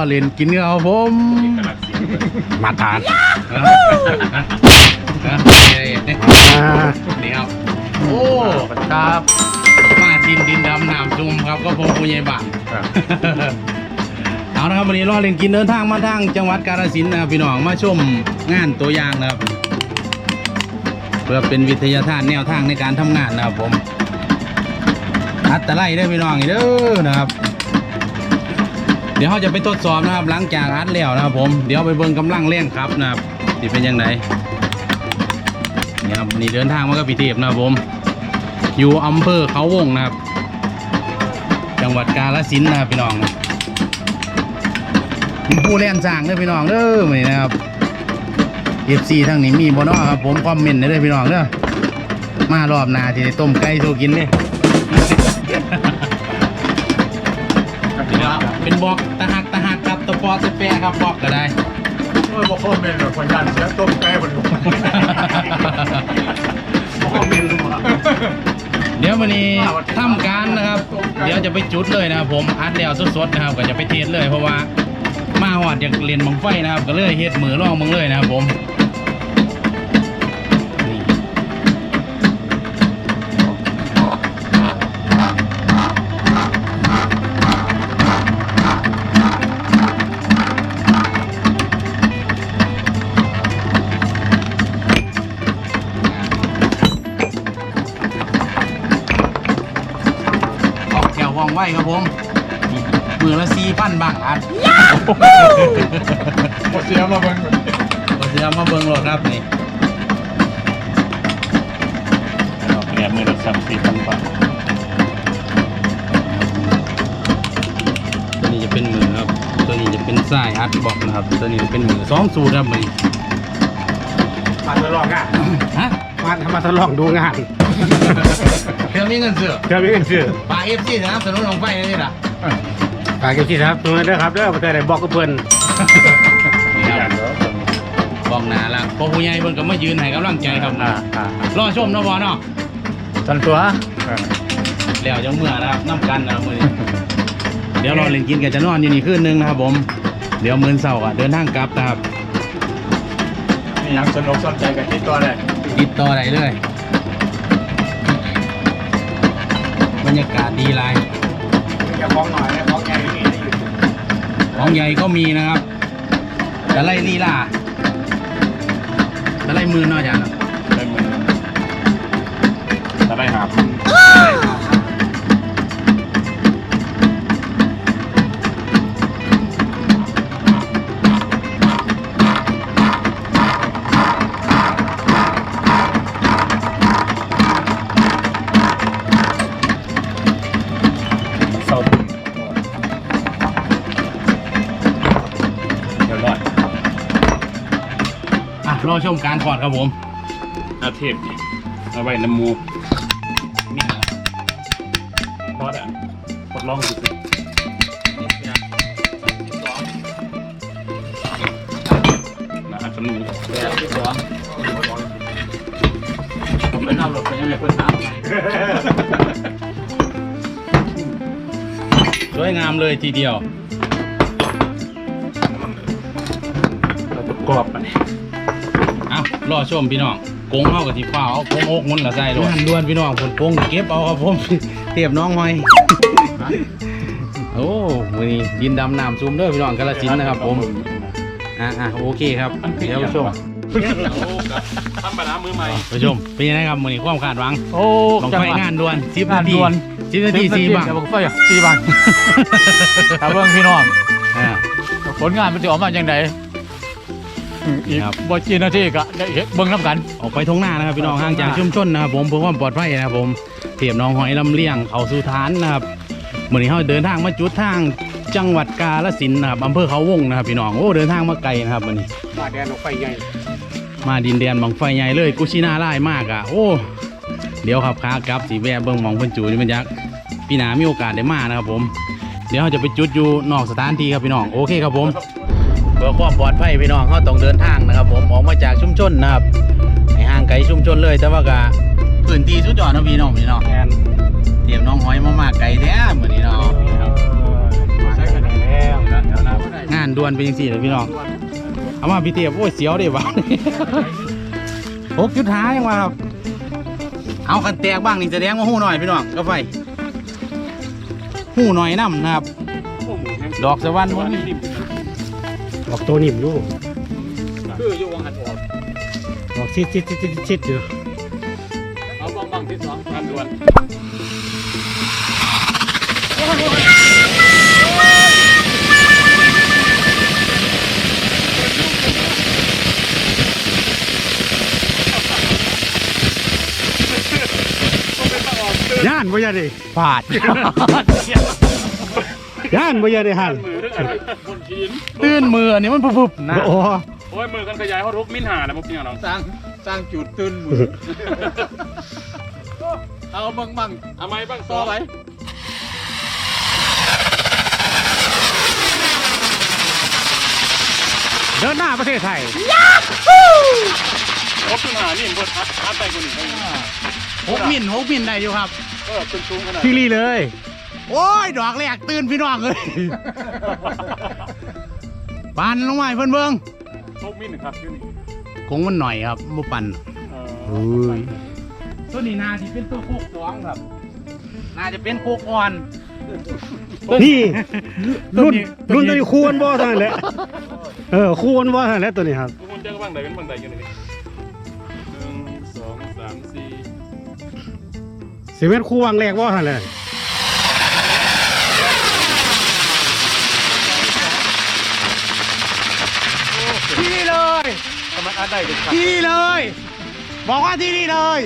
เฮารอเล่นกินกับผมกำลังเสียงเลยมาทานอ่านี่ครับโอ้ครับมาดินดินดำน้ำจุ่มครับก็พงผู้ใหญ่บ้านเอานะครับวันนี้รอเล่นกินเดินทางมาทางจังหวัดกาฬสินธุ์นะครับพี่น้องมาชมงานตัวอย่างนะครับ เพื่อเป็นวิทยาทานแนวทางในการทำงานนะครับผมอัดตะไลเด้อพี่น้องนี่เด้อนะครับ เดี๋ยวเขาจะไปทดสอบนะครับหลังจากอัดแล้วนะครับผมเดี๋ยวไปเบิ่งกำลังแรงครับนะครับสิเป็นยังไงนี่ครับนี่เดินทางมากับพี่เทพนะครับผมอยู่อำเภอเขาวงนะครับ จังหวัดกาฬสินธุ์นะครับพี่น้องมีผู้เล่นสร้างเด้อพี่น้องเด้อมื้อนี้นะครับเอฟซีทั้งนี้มีบ่เนาะครับผมคอมเมนต์ได้เด้อพี่น้องเด้อมารอบหน้าที่ได้ต้มไก่สู้กินเลย บอกตะหักตะหักครับตะปอตะแปะครับบอกก็ได้โอ้ยบอกคอมเมนต์แบบคนยันเสียต้มไก่บนหัวบอกคอมเมนต์หัวเดี๋ยววันนี้ทำการนะครับ เดี๋ยวจะไปจุดเลยนะครับผมอัดแล้วสดๆนะครับก็จะไปเทสเลยเพราะว่ามาหอดอยากเรียนบังไฟนะครับ ก็เลยเฮ็ดมือล่องมึงเลยนะครับผม อกแถวว่องไวครับผมมือละสี่พันบาทอัดหมดเสียมาเบิ่งก็จะมาเบิ่งรถครับนี่เรียนมือละสามสี่พันบาทตัวนี้จะเป็นมือครับ ตัวนี้จะเป็นสายอัดบอกนะครับ ตัวนี้จะเป็นมือสองสูตรครับมือมาทดลองงานฮะมามาทดลองดูงาน เพื่อมีเงินเสือเดี๋ยวมีกันชื่อปลาเอฟซีนะครับสนุนลงไฟนี่ล่ะฝากกันที่ครับตัวนั้นเด้อครับเด้อมาเจอได้บอกกับเพื่อนนี่ครับบอกหนาละพอผู้ใหญ่เพิ่นก็มายืนให้กำลังใจครับอ่าอ่ารอชมเนาะบอเนาะทันตัวแล้วจังเมื่อนะครับน้ำกันนะครับมื้อนี้เดี๋ยวรอเล่นกินกันจะนอนอยู่นี่คืนนึงนะครับผม เดี๋ยวมื้อเช้าอะเดินทางกลับนะครับนี่ยังสนุกสนใจกันที่ตัวเลยติดต่อได้เลย บรรยากาศดีหลายจะฟ้องหน่อยนะฟ้องใหญ่นี่ได้อยู่ของใหญ่ก็มีนะครับตะไลลีลาตะไลมือเนาะอาจารย์เนาะได้มือจะได้หาเมการถอดครับผมเอาเทพนี่เอาไว้น้ำมูกมีอะไรทอดอะทดลองดูสินะอันนี้ที่สองผมเป็นเอารถไปยังไงเพิ่นถามสวยงามเลยทีเดียวเราประกอบมัน รอชมพี่น้องกงเข้ากับที่ฟ้าเอากงอกมันละใส่ด้วยด่วนพี่น้องผลกงเก็บเอาครับผมเทียบน้องหอย โอ้มือนี้ดินดำน้ำซุ่มเด้อพี่น้องกาลสินธุ์นะครับ ผมอะอะโอเคครับเดี๋ยวชมทำปลาน้ำมือใหม่ไปชมเป็นยังไงครับมือนี้ความคาดหวังโอ้ลองไฟงานด่วนสิบงานาทีด่วนสิบนาทีสี่บังจะบอกไฟสี่บังถ้าเบิ่งพี่น้องอ่าผลงานมันจะออกมาอย่างไร อีกครับ บ่กี่นาทีก็ได้เห็นเบิ่งน้ำกัน ออกไปทงหน้านะครับพี่น้องห่างจากชุมชนนะครับผมเพื่อความปลอดภัยนะครับผมเทียบน้องหอยลำเลียงเขาสู่ฐานนะครับมือนี้เขาเดินทางมาจุดทางจังหวัดกาฬสินธุ์นะครับอำเภอเขาวงนะครับพี่น้องโอ้เดินทางมาไกลนะครับวันนี้ มาแดนออกไฟใหญ่มาดินแดนบังไฟใหญ่เลยกุชินาไล่มากอะโอ้เดี๋ยวครับขากลับสีแวะเบิ่งหมองเพิ่นจูนี่มันยักพี่หนามีโอกาสได้มานะครับผม เดี๋ยวเราจะไปจุดอยู่นอกสถานที่ครับพี่น้องโอเคครับผมเพื่อความปลอดภัยพี่น้องเขาต้องเดินทางนะครับ ผมออกมาจากชุมชนนะครับให้ห่างไกลชุมชนเลย แต่ว่าก็พื้นที่สุดยอดนะพี่น้องพี่น้องแทนเตรียมน้องหอยมามากไกลแท้เหมือนนี้เนาะใช้กันแล้วแถวน้านด่วนเป็นจังซี่เลยพี่น้องเอามาพี่เตียบโอ้ยเสียวเด้วะหกจุดห้ายังวะครับเอาคันแตกบ้างนี่แสดงว่าหู้หน่อยพี่น้องก็ไฟหู้หน่อยน้ำนะครับ ดอกสะวันบ่มี ออกตัวนิ่มอยู่คืออยู่วงหัดออกออกชิดชิดชิดชิดชิดอยู่เอาบังบังที่สองงานด่วนย่านบ่ยาดิปาดย่านบ่ยาดิหันมือทั้งอันบน ชีนตื่นมืออันนี้มันปุ๊บๆนะโอ้โอ้ยมือกันขยายเขาทุกมิ้นหาแล้วมุกเนี่ยน้องสร้างสร้างจุดตื่นมือ เอาบังบังเอาไม้บ้างต่อไปเดินหน้าประเทศไทยครบขึ้นหานี่บนอัดอัดไปคนหนึ่งเขาอยู่หกมิลหกมิลได้อยู่ครับเออเป็นสูงขนาดพี่ลี่เลย โอ้ย ดอกแรกตื่นพี่น้องเลย ปันลงมาให้เพิ่นเบิ่งครบมิ้นครับอยู่นี่คงมันหน่อยครับบ่ปันเอโอ้อยตัวนี้นาจะเป็นตัวโคกสองครับน่าจะเป็นโคกอ่อนนี่รุ่นรุ่นตัวนี้คูณบ่เท่านั้นแหละเออคูณบ่เท่านั้นแหละตัวนี้ครับทุกคนเจอบ้างใดเป็นบ้างใดอยู่นี่หนึ่งสองสามสี่สิเมตรคู่วางแรกบ่เท่านั้นแหละ ที่นี่ เลยทำไมอัดได้เป็นครับที่นี่เลย บอกว่าที่นี่เลย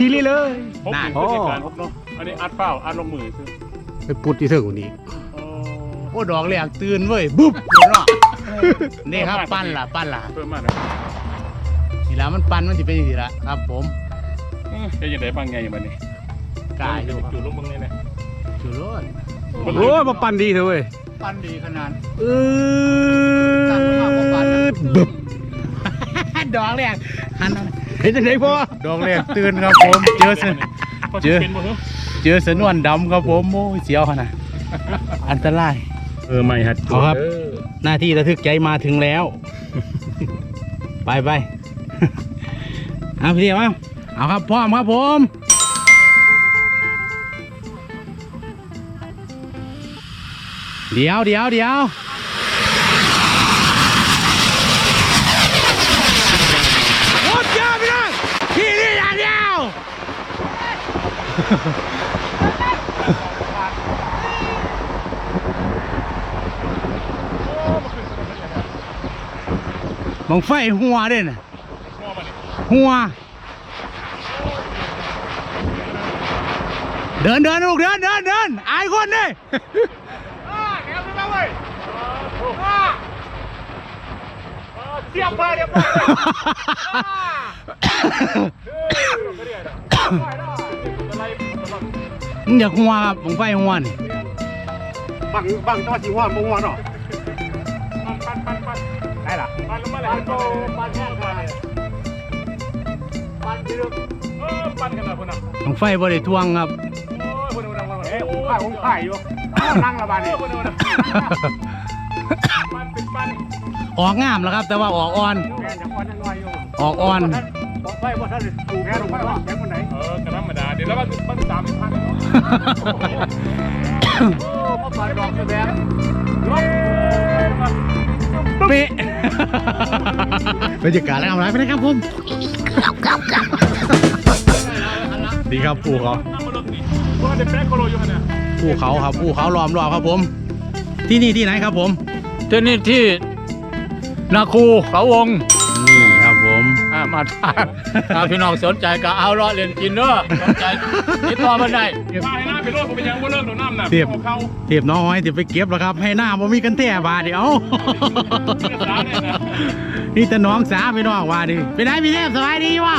พี่ลี่เลยพบน่าเป็นผู้จัดการพบเนาะอันนี้อัดเปล่าอัดลงมือคือไปปุดที่เถิงกว่านี้โอ้โอ้ดอกแรกตื่นเว้ยบุ๊บเห็นเนาะนี่ครับปั้นล่ะปั้นล่ะเพิ่มมากนะทีละมันปั้นมันจะเป็นอย่างนี้ละครับ ผมเอ๊ะจะยังไงฟังไงอย่างนี้กายอยู่ครับอยู่ลงมึงนี่แหละจุดโลดโอ้มาปั่นดีเถอะเว้ยปั้นดีขนาดเอตั้งมาบ่ปั่นนะอ บึบดอกแรกหันเอาเห็นจังได๋พ่อดอกแรกตื่นครับผมเจอเสนเจอเป็นบ่เหรอเจอสนวนดำครับผมโอ้ยเสียวขนาดอันตรายเออไม่ฮัดเอาครับ หน้าที่ระทึกใจมาถึงแล้ว ไปไปเอาพี่เดียวเอาเอาครับพร้อมครับผมเดี๋ยวเดี๋ยวเดี๋ยวโอ้ยเจ้าพี่น้องที่นี่อย่างเดียว บังไฟหัวเด่นหัว เดินเดินลูกเดินเดินเดินอายคนดิเสียบไปเดี๋ยว มึงอยากหัวครับบังไฟหัวนี่บังบังตัวสิหัวบ่หัวเนาะปันปันปันปันได้ล่ะปันลงมาเลยปันโตปันแห้งปันปันที่เดิมเออปันกันนะคนน่ะบังไฟบ่ได้ทวงครับโอ้ยคนนู้นคนนู้นเอ้ยผมขายผมขายอยู่นั่งละบาดเอนี้อคนนู้นปันเป็นปันออกงามแล้วครับ แต่ว่าออกอ่อนแม่นจะพอจังน้อยอยู่ออกอ่อนบอกไปว่าท่านถูกแม่ถูกว่าแม่คนไหนเออกระธรรมดาเดี๋ยวแล้วมันมันสามพันโอ้มา ปาดดอกแม่เป๊ะบรรยากาศแล้วทำไรไปนะครับผมดีครับภูเขาน้ำมันลดนี่เพราะว่าเด็กแป๊กโคโลอยู่ขนาดภูเขาครับภูเขาล้อมรอบครับผม ที่นี่ที่ไหนครับผมที่นี่ที่นาคูเขาวงนี่ครับผมอ่า มาทานถ้าพี่น้องสนใจก็เอาเลาะเรียนกินเด้อสนใจติดต่อมาได้มาให้หน้าไปโลดผมเป็นยังว่าเลิกโดนน้ำหนักเขาเทียบน้อยที่ไปเก็บแล้วครับ ให้หน้าบ่มีกันแท่บาดเดียวนี่แต่น้องสาไปน้องว่าดิไปไหนพี่เทพสบายดีวะ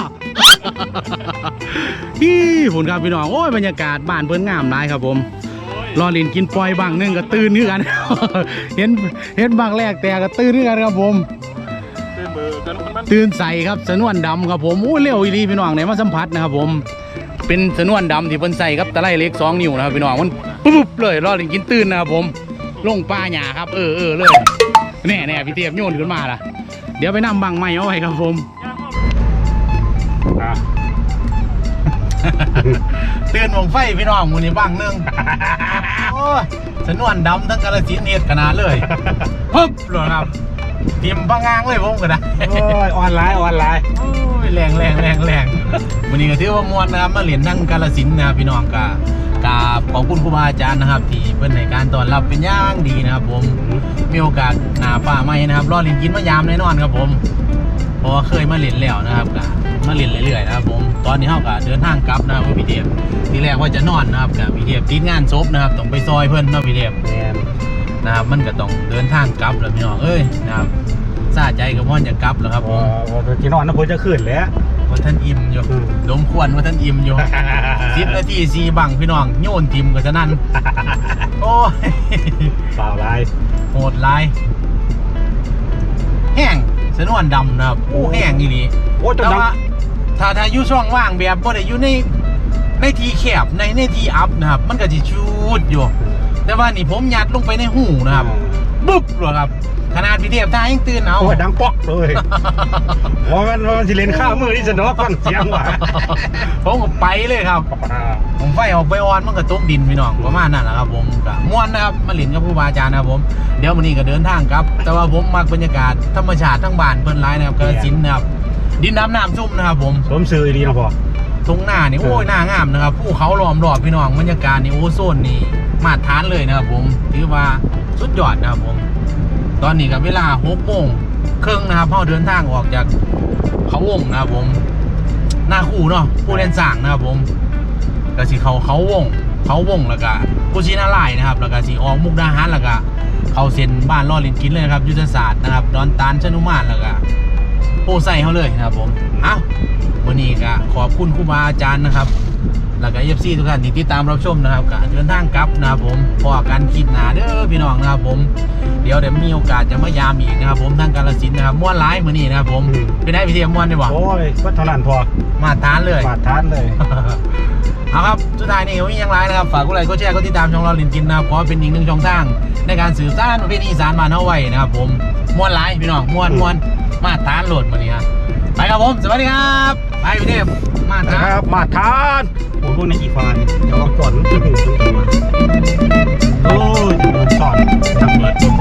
พี่ผลครับพี่น้องโอ้ยบรรยากาศบ้านเพิ่นงามหลายครับผมรอลินกินปล่อยบางหนึงก็ตื่นคือกัน เห็นเห็นบางแรกแต่ก็ตื่นคือกันครับผม ตื่นใส่ครับสนวนดำครับผมโอ้ยเร็วอีหลีพี่น้องเนี่ยมาสัมผัสนะครับผมเป็นสนวนดำที่เพิ่นใส่ครับตะไลเล็กสองนิ้วนะครับพี่น้องมันปุ๊บเลยรอลินกินตื่นนะครับผมลงป่าหญ้าครับเออเออเลยแน่แน่พี่เทียบโยนขึ้นมาล่ะ เดี๋ยวไปนำบังไม้เอาไว้ครับผมเตือนวงไฟพี่น้องมูนี่บังนึงโอ้สนวนดำทั้งกระสินเฮ็ดขนาดเลยฮึบเลยครับ ทิมพังงางเลยผมก็ได้โอ้ยออนไลน์ออนไลน์โอ้ยแรงแรงแรงแรงวันนี้ก็ถือว่ามวนนะครับมาเรียนทั้งกาลสินธุ์นะครับพี่น้องกากราบขอบคุณครูบาอาจารย์นะครับที่เพิ่นในการต้อนรับเป็นอย่างดีนะครับ ผมมีโอกาสหนาฝ่าไม่นะครับรอเรียนกินมายามแน่นอนครับผมเพราะว่าเคยมาเรียนแล้วนะครับกมาเรียนเรื่อยๆนะครับผมตอนนี้เฮาก็เดินทางกลับนะครับพี่เทพทีแรกว่าจะนอนนะครับกับพี่เทพติดงานศพนะครับต้องไปซอยเพิ่นเนาะพี่เทพแม นนะครับมันก็ต้องเดินทางกลับแล้วพี่น้องเอ้ยนะครับซาใจกับพ่อนจะกลับแล้วครับผมว่าที่นอนนะผมจะขึ้นแล้วว่าท่านอิ่มอยู่อืมลมควรว่าท่านอิ่มอยู่สิบนาทีสีบังพี่น้องโยนทิมก็จะนั่นโอ้ยเปล่าไลน์โหดร้ายแห้งสนวนดำนะครับโอ้แห้งอีนีโอ้จนแต่ดังว่าถ้าถ้าอยู่ช่องว่างแบบบ่ได้อยู่ในในทีแคบในในทีอัพนะครับ มันก็จะชูดอยู่ แต่ว่านี่ผมยัดลงไปในหูนะครับปุ๊บเลยครับ ขนาดพี่เทียบตายังตื่นเอาโอ้ยดังป๊อกเลยว่ามันว่ามันสิเลนข้าวมือที่สนอฟังเสียงว่ะผมก็ไปเลยครับ ผมไฟออกไปออนมันก็ตกดินพี่น้องประมาณนั้นแหละครับผมก็ม่วนนะครับมาหลินกับผู้บาอาจารย์นะครับผมเดี๋ยววันนี้ก็เดินทางครับ แต่ว่าผมมักบรรยากาศธรรมชาติทั้งบ้านเพิ่นร้ายนะครับกระสินธุ์นะครับดินน้ำน้ำซุ่มนะครับผมสมซื้อดีนะพ่อ ตรงหน้านี่โอ้ยหน้างามนะครับภูเขาล้อมรอบพี่น้องบรรยากาศนี่โอ้โซนนี่มาตรฐานเลยนะครับผมถือว่าสุดยอดนะครับผม ตอนนี้กับเวลาหกโมงครึ่งนะครับเราเดินทางออกจากเขาวงนะครับผม หน้าคู่เนาะผู้เล่นสั่งนะครับผมก็สิเขาเขาวง เขาวงแล้วก็กุชินาไลายนะครับแล้วก็สีออกมุกดาหารแล้วก็เขาเซ็นบ้านล่อลินกินเลยนะครับยุทธศาสตร์นะครับดอนตานชนุมานแล้วก็ โปใส่เขาเลยนะครับผม เอ้าวันนี้ก็ขอบคุณครูบาอาจารย์นะครับ แล้วก็เอฟซีทุกท่านที่ติดตามรับชมนะครับก็เดินทางกลับนะครับผมพอกันคลิดหนาเด้อพี่น้องนะครับผม เดี๋ยวเดี๋ยวมีโอกาสจะมายามอีกนะครับผมทางกาลสินธุ์นะครับม้วนร้ายมือนี้นะครับผมเป็นได้พิธีม้วนได้บ่โอ้ยวัดเท่านั้นพอมาทานเลย บาดทานเลย เอาครับ สุดท้ายนี้ไม่มีอย่างไรนะครับ ฝากกดไลค์กดแชร์กดติดตามช่องเราลินกินนะครับขอเป็นอีกหนึ่งช่องทาง ในการสื่อสารประเพณีอีสานมานเอาไว้นะครับผมม้วนไลฟ์พี่น้องม้วนม้วน มาทานโหลดมาเนี่ยไปครับผม สวัสดีครับ ไปพี่เทพมาทานะนครับมาทานโอ้ยพวกนี้อีฟานเดี๋ยวเอาก่อนถึงถึงจะมาโอ้ยจะโดนสอนทำเบิด